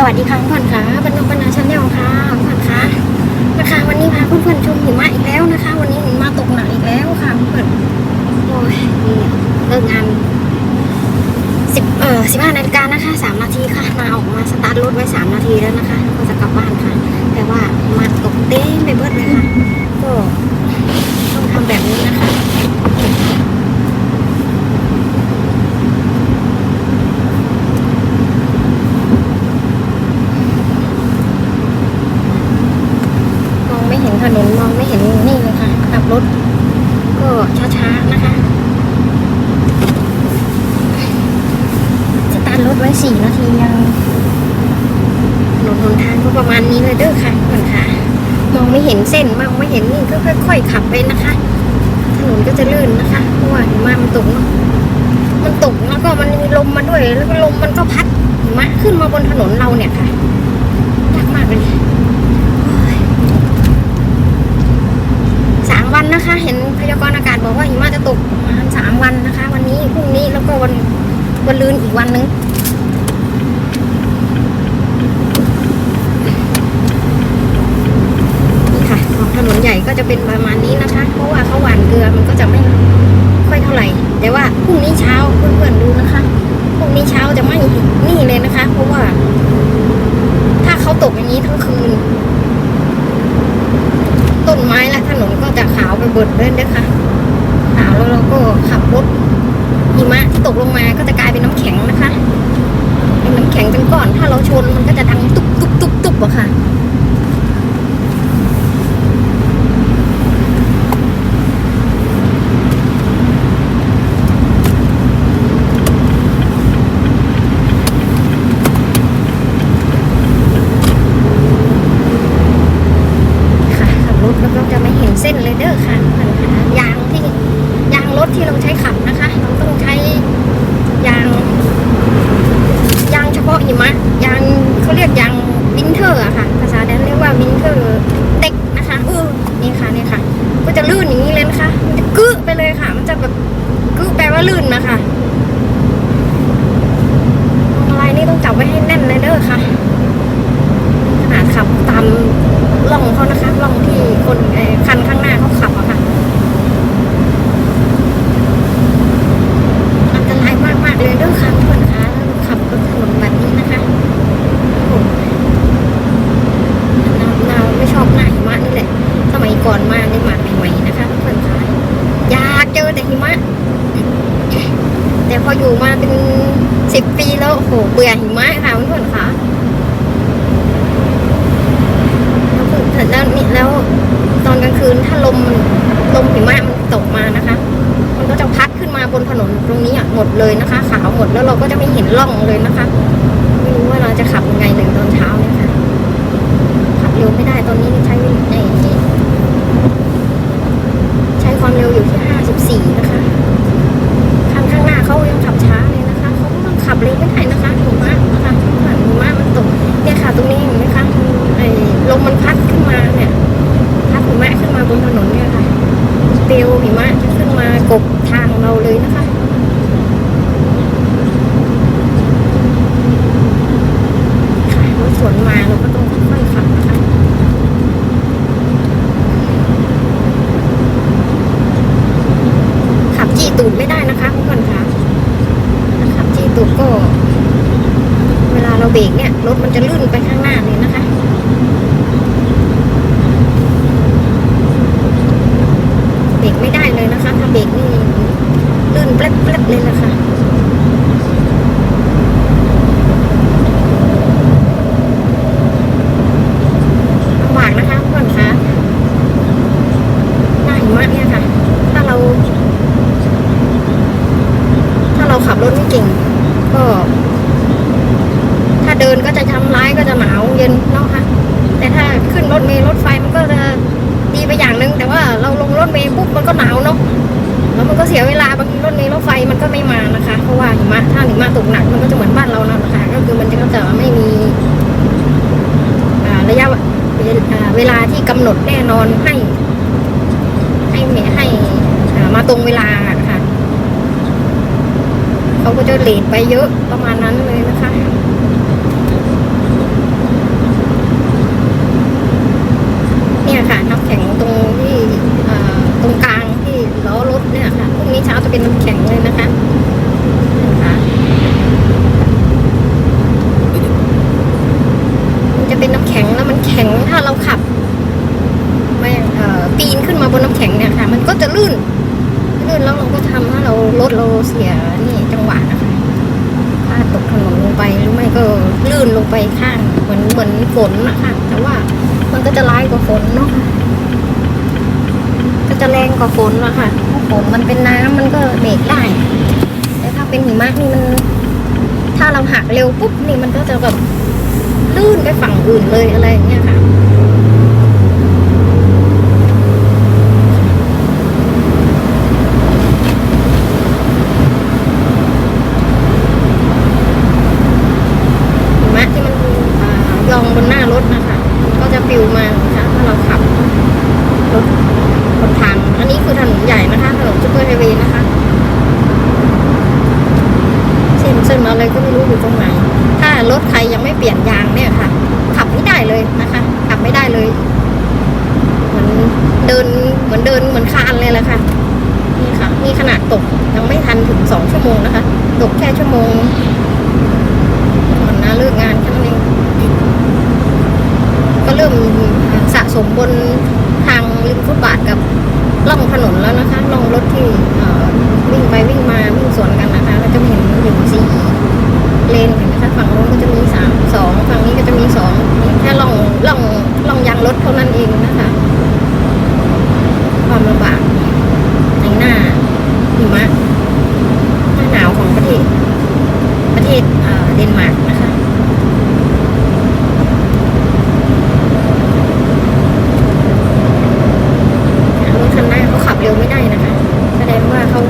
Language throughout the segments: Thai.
สวัสดีค่ะเพื่อนๆค่ะบรรณบรรณาชาแนลค่ะเพื่อนๆค่ะนะคะวันนี้พาเพื่อนๆชมหิมะอีกแล้วนะคะ วันนี้หิมะตกหนักอีกแล้วค่ะเพื่อนโอ้ยนี่เลิกงานสิบเอ่อสิบห้านาฬิกานะคะสามนาทีค่ะมาออกมาสตาร์ทรถไว้สามนาทีแล้วนะคะก็จะกลับบ้านค่ะ แต่ว่ามาตกเต็มไปเบิดเลยค่ะก็ต้องทำแบบนี้นะคะ มองไม่เห็นถนนมองไม่เห็นนี่เลยค่ะขับรถ ก็ช้าๆนะคะสตาร์ทรถไว้สี่นาทียังถนนหนทางก็ประมาณนี้เลยเด้อค่ะเพื่อนค่ะ มอง ไม่เห็นเส้นมองไม่เห็นนี่ก็ค่อยๆขับไปนะคะ ถนนก็จะลื่นนะคะเพราะว่าหิมะมันตกเนอะมันตกแล้วก็มันมีลมมาด้วย แล้วก็ลมมันก็พัดหิมะขึ้นมาบนถนนเราเนี่ยค่ะยากมากเลยสามวันนะคะ เห็นพยากรณ์อากาศบอกว่าหิมะจะตกประมาณสามวันนะคะ วันนี้พรุ่งนี้แล้วก็วันวันลืนอีกวันนึงนี่ค่ะท้องถนนใหญ่ก็จะเป็นประมาณนี้นะคะ เพราะว่าเขาหว่านเกลือมันก็ จะไม่ค่อยเท่าไหร่ แต่ว่าพรุ่งนี้เช้าเพื่อนๆดูนะคะพรุ่งนี้เช้าจะไม่นี่เลยนะคะ เพราะว่า ถ้าเขาตกอย่างนี้ทั้งคืน ต้นไม้และถนนก็จะขาวไปเบิดเลยนะคะขาวแล้วเราก็ขับรถหิมะที่ตกลงมาก็จะกลายเป็นน้ำแข็งนะคะเป็นน้ำแข็งเป็นก้อน ถ้าเราชนมันก็จะดังตุ๊บตุ๊บตุ๊บตุ๊บอะคะค่ะขับรถแล้วก็จะไม่เห็นเส้นเลยเด้อค่ะยางที่ยางรถที่เราใช้ขับนะคะ เราต้องใช้ยาง ยางเฉพาะหิมะยางเขาเรียกยางวินเทอร์อะค่ะ ภาษาแดนเรียกว่าวินเทอร์เต็กนะคะเออนี่ค่ะนี่ค่ะ ก็จะลื่นอย่างนี้เลยนะคะ มันจะกึไปเลยค่ะ มันจะแบบกึแปลว่าลื่นนะคะอะไรนี่ต้องจับไว้ให้แน่นเลยเด้อค่ะ ขนาดขับตามล่องเขานะคะล่องที่คนเอ่อคันข้างหน้าเขาขับอะค่ะ อันตรายมากๆเลยเรื่องค่ะเพื่อนคะขับรถถนนแบบนี้นะคะโอ้โหเราเราไม่ชอบหน้าหิมะนี่แหละ สมัยก่อนมาในหมาใหม่ๆนะคะเพื่อนคะอยากเจอแต่หิมะ แต่พ ออยู่มาเป็นสิบปีแล้วโหเบื่อหิมะค่ะเพื่อนๆค่ะแล้วนี่แล้วตอนกลางคืนถ้าลมลมหิมะมันตกมานะคะ มันก็จะพัดขึ้นมาบนถนนตรงนี้อะหมดเลยนะคะ ขาวหมดแล้วเราก็จะไม่เห็นร่องเลยนะคะ ไม่รู้ว่าเราจะขับยังไงเลยตอนเช้าเนี่ยค่ะขับเร็วไม่ได้ตอนนี้ใช้ไอ้ใช้ความเร็วอยู่ที่ห้าสิบสี่นะคะ เขายังขับช้าเลยนะคะเขาก็ต้องขับเร็วไม่ได้นะคะหิมะนะคะหิมะมันตกเนี่ยค่ะตรงนี้เห็นไหมคะไอ้ลมมันพัดขึ้นมาเนี่ยพัดหิมะขึ้นมาบนถนนเนี่ยค่ะเตียวหิมะจะขึ้นมากบทางเราเลยนะคะ ค่ะรถสวนมาเราก็ต้องค่อยๆขับนะคะ ขับจี้ตูดไม่ได้นะคะทุกคนคะถ้าขับจี้ตูดก็ เวลาเราเบรกเนี่ยรถมันจะลื่นไปข้างหน้าเลยนะคะเบรกไม่ได้เลยนะคะถ้าเบรกนี่ลื่นแป๊บๆเลยนะคะลำบากนะคะเพื่อนคะหน้าหิมะเนี่ยค่ะถ้าเราถ้าเราขับรถไม่เก่งก็ ดินก็จะทำร้ายก็จะหนาวเย็นเนาะค่ะแต่ถ้าขึ้นรถเมล์รถไฟมันก็จะดีไปอย่างหนึ่งแต่ว่าเราลงรถเมล์ปุ๊บมันก็หนาวเนาะแล้วมันก็เสียเวลาบางทีรถเมล์รถไฟมันก็ไม่มานะคะ เพราะว่าหิมะถ้าหิมะตกหนักมันก็จะเหมือนบ้านเรานะคะ ก็คือมันก็จะไม่มีระยะเวลาที่กำหนดแน่นอนให้ ให้ให้มาตรงเวลาค่ะเขาก็จะเลทไปเยอะประมาณนั้นเลยนะคะี้เช้าจะเป็นน้ำแข็งเลยนะคะนะะจะเป็นน้ำแข็งแล้วมันแข็งถ้าเราขับไม่ปีนขึ้นมาบนน้ำแข็งเนี่ยค่ะ มันก็จะลื่น ลื่นแล้วเราก็ทำให้เราลดเราเสียนี่จังหวะนะคะถ้าตกถนนลงไปหรือไม่ก็ลื่นลงไปข้างเหมือนเหมือนฝนนะคะแต่ว่ามันก็จะร้ายกว่าฝนเนาะ จะแรงกว่าฝนอะคะพราะฝนมันเป็นน้ำมันก็เบรกได้ แต่ถ้าเป็นหิมะนี่มัน ถ้าเราหักเร็วปุ๊บนี่มันก็จะแบบลื่นไปฝั่งอื่นเลยอะไรอย่างเงี้ยค่ะ หิมะที่มันอ่ายองบนหน้ารถนะคะมันก็จะปลิวมานะคะถ้าเราขับรถบนทาง อันนี้คือถนนใหญ่นะคะถนนซุปเปอร์ไฮเวย์นะคะเส้นเส้นอะไรก็ไม่รู้อยู่ตรงไหน ถ้ารถใครยังไม่เปลี่ยนยางเนี่ยค่ะ ขับไม่ได้เลยนะคะ ขับไม่ได้เลย เหมือนเดินเหมือนเดินเหมือนคานเลยแหละค่ะ นี่ขนาดตกยังไม่ทันถึงสองชั่วโมงนะคะ ตกแค่ชั่วโมงก่อนหน้าเลิกงานแค่นั้นเองก็เริ่มสะสมบนทางริมฟุตบาทกับล่องถนนแล้วนะคะล่องรถที่วิ่งไปวิ่งมาวิ่งสวนกันนะคะก็จะเห็นอยู่สี่เลนเห็นไหมคะฝั่งโน้นก็จะมีสามสองฝั่งนี้ก็จะมีสองมีแค่ล่องล่องล่องยางรถเท่านั้นเองนะคะ ความลำบากในหน้าหิมะหน้าหนาวของประเทศ ประเทศเอ่อเดนมาร์กนะคะรถคันหน้าเขาขับเร็วไม่ได้นะคะ แสดงว่าเขา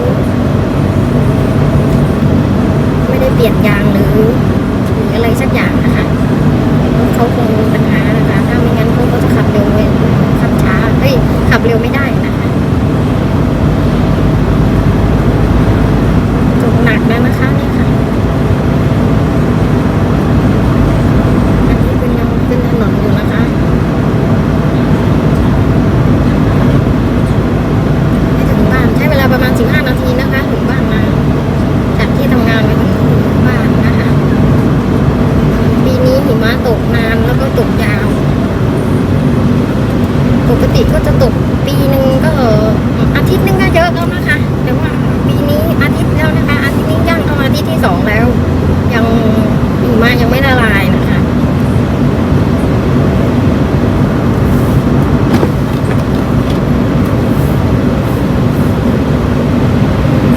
ไม่ได้ เปลี่ยนยางหรือหรืออะไรสักอย่างนะคะเขาคงมีปัญหานะคะ ถ้าไม่งั้นเขาก็จะขับเร็วขับช้าเฮ้ยขับเร็วไม่ได้นะคะตกหนักแล้วนะคะเนี่ยค่ะ อันนี้เป็นยังเป็นถนนอยู่นะคะไม่ถึงบ้านใช้เวลาประมาณ 15 นาทีนะคะ ถึงบ้านมาจากที่ทำงานไปถึงบ้านนะคะ ปีนี้หิมะตกนานแล้วก็ตกยาว ปกติก็จะตกปีหนึ่งก็อาทิตย์หนึงก็เยอะแล้วนะคะ แต่ว่าปีนี้อาทิตย์แล้วนะคะ อาทิตย์นี้ย่างเข้าอาทิตย์ที่สองแล้ว ยังหิมะยังไม่ละลายนะคะ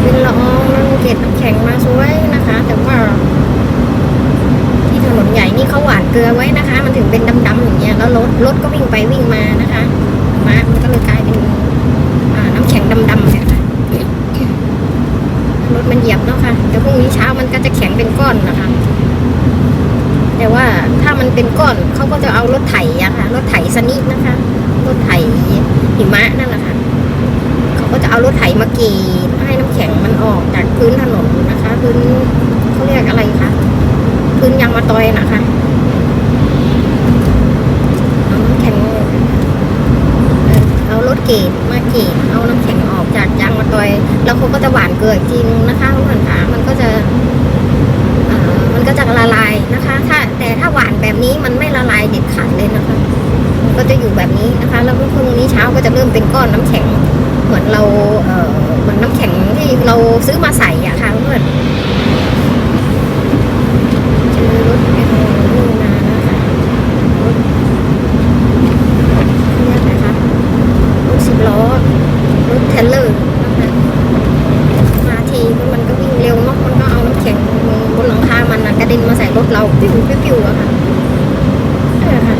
เป็นละอองมันเกล็ดน้ำแข็งมาสวยนะคะ แต่ว่า ที่ถนนใหญ่นี่เขาหวานเกลือไว้นะคะ มันถึงเป็นดำๆอย่างเงี้ยแล้วรถรถก็วิ่งไปวิ่งมานะคะมามันก็เลยกลายเป็นอ่าน้ำแข็งดำๆเนี่ยค่ะรถมันเหยียบเนาะค่ะเดี๋ยวพรุ่ง นี้เช้ามันก็จะแข็งเป็นก้อนนะคะ แต่ว่าถ้ามันเป็นก้อนเขาก็จะเอารถไถอะค่ะรถไถสนิทนะคะ รถไถหิมะนั่นแหละค่ะเขาก็จะเอารถไถมาเกรีให้น้ำแข็งมันออกจากพื้นถนนนะคะ พื้นเขาเรียกอะไรคะพื้นยางมะตอยนะคะเอาน้ำแข็งเอารถเกตมาเกตเอาน้ำแข็งออกจากยางมะตอย แล้วเขาก็จะหวานเกลืออีกทีนึงนะคะคุณผู้ชมคะมันก็จะเอ่อมัน ก็จะละลายนะคะ ถ้าแต่ถ้าหวานแบบนี้มันไม่ละลายเด็ดขาดเลยนะคะ ก็จะอยู่แบบนี้นะคะ แล้วพรุ่งนี้เช้าก็จะเริ่มเป็นก้อนน้ำแข็ง เหมือนเราเอ่อเหมือนน้ำแข็งที่เราซื้อมาใส่อะค่ะเพื่อนเจอรถเป็นนู่นนานะคะรถเรียกอะไรคะรถสิบล้อรถเทรลเลอร์นะคะมาทีมันก็วิ่งเร็วเนาะมันก็เอาน้ำแข็งบนหลังคามันนะกระเด็นมาใส่รถเราปิ้วปิ้วปิ้วอะค่ะนี่แหละค่ะ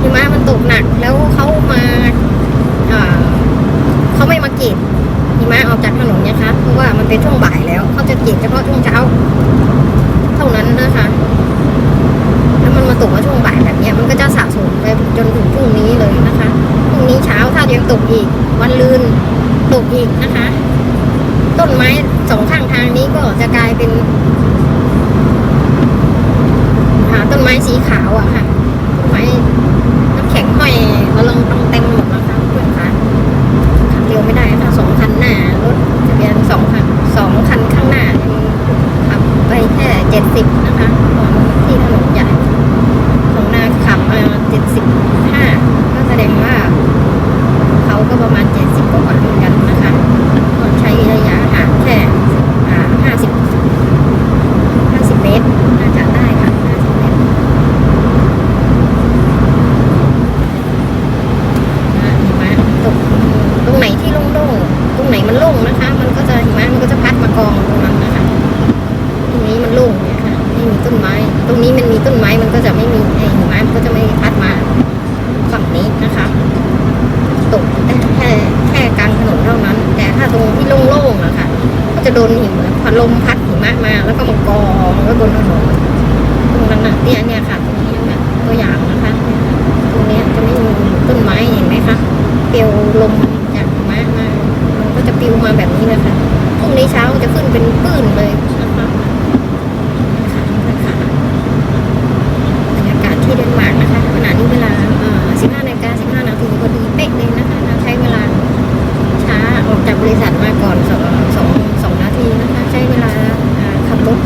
หิมะมันตกหนักแล้วเขามาอ่าเขาไม่มาเก็บหิมะออกจากถนนนะคะ เพราะว่ามันเป็นช่วงบ่ายแล้ว เขาจะเก็บเฉพาะช่วงเช้า เท่านั้นนะคะ แล้วมันมาตกมาช่วงบ่ายแบบเนี้ยมันก็จะสะสมไปจนถึงพรุ่งนี้เลยนะคะ พรุ่งนี้เช้าถ้ายัง ตกอีก วันลืนตกอีกนะคะ ต้นไม้สองข้างทางนี้ก็จะกลายเป็นหาต้นไม้สีขาวอะค่ะต้นไม้น้ำแข็งห้อยมาลงตรงเต็มหมดนะคะเพื่อนคะขับเร็วไม่ได้ค่ะสองคันหน้ารถ สิบกว่าเหมือนกันนะคะก็ใช้ระยะห่างแค่อ่าห้าสิบห้าสิบเมตรน่าจะได้ค่ะห้าสิบเมตรนะหิมะตกตรงไหนที่โล่งๆตรงไหน มันโล่งนะคะ มันก็จะหิมะมันก็จะพัดมากองตรงนั้นนะคะตรงนี้มันโล่งเนี่ยค่ะไม่มีต้นไม้ ตรงนี้มันมีต้นไม้มันก็จะไม่มีไอหิมะมันก็จะไม่พัดมาฝั่งนี้นะคะตกแค่แค่กลางถนนเท่านั้น แต่ถ้าตรงที่โล่งๆนะคะก็จะโดนหิมะพัดลมพัดหิมะมาแล้วก็มากองไว้บนถนนตรงนั้นน่ะเนี่ยเนี่ยค่ะตรงนี้แบบตัวอย่างนะคะ ตรงนี้จะไม่มีต้นไม้เห็นไหมคะเปลวลมจากหิมะมามันก็จะปลิวมาแบบนี้นะคะพรุ่งนี้ เป็นปื้นเลยนะคะบรรยากาศที่เดนมาร์กนะคะขณะนี้เวลา15นาฬิกา15นาทีพอดีเป๊ะเลยนะคะเราใช้เวลาช้าออกจากบริษัทมาก่อนสองสองนาทีนะคะ ใช้เวลาขับรถ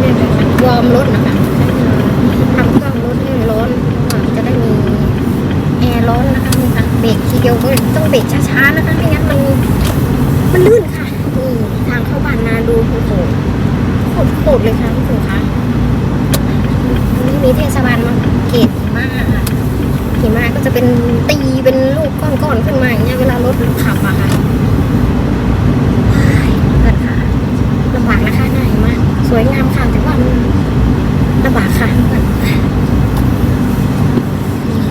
เรียกอะคะวอร์มรถนะคะทำเครื่องรถให้ร้อนจะได้มีแอร์ร้อนนะคะนี่ค่ะเบรกทีเดียวก็ต้องเบรกช้าๆนะคะไม่งั้นมันมันลื่นค่ะนี่ทางเข้าบ้านนาดูโอ้โห โคตรเลยค่ะพี่สุคะอันนี้มีเทศบาลมาเขตหิมะค่ะหิมะก็จะเป็นตีเป็นลูกก้อนๆขึ้นมาอย่างเงี้ยเวลารถขับอะค่ะเฮ้ยเกิดค่ะลำบากนะคะหน้าหิมะสวยงามค่ะแต่ว่าลำบากค่ะนี่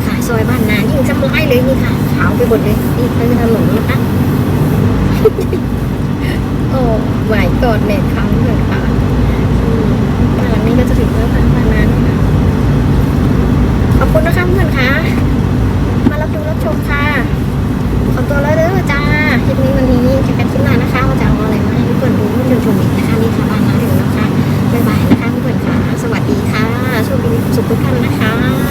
ค่ะซอยบ้านนายิ่งจำร้ายเลยนี่ค่ะขาวไปหมดเลยนี่คือถนนนะคะ โอ้ไหวกอดเน็ตเขาเลยค่ะบ้านหลังนี้ จะถึงเพื่มพันปราณนี้นะขอบคุณนะคะเพื่อนคะมารับดูรับชมค่ะขอตัวแล้วเด้อจ้าคลิปนี้วันนี้จะเป็นคลิปนานะคะว่าจะเอาอะไรมาให้เพื่อนดูเพื่อนชมอีกนะคะนี่ค่ะบ้านน้าอยู่นะคะบ๊ายบายนะคะเพื่อนค่ะ สวัสดีค่ะโชคดีสุขทุกท่านนะคะ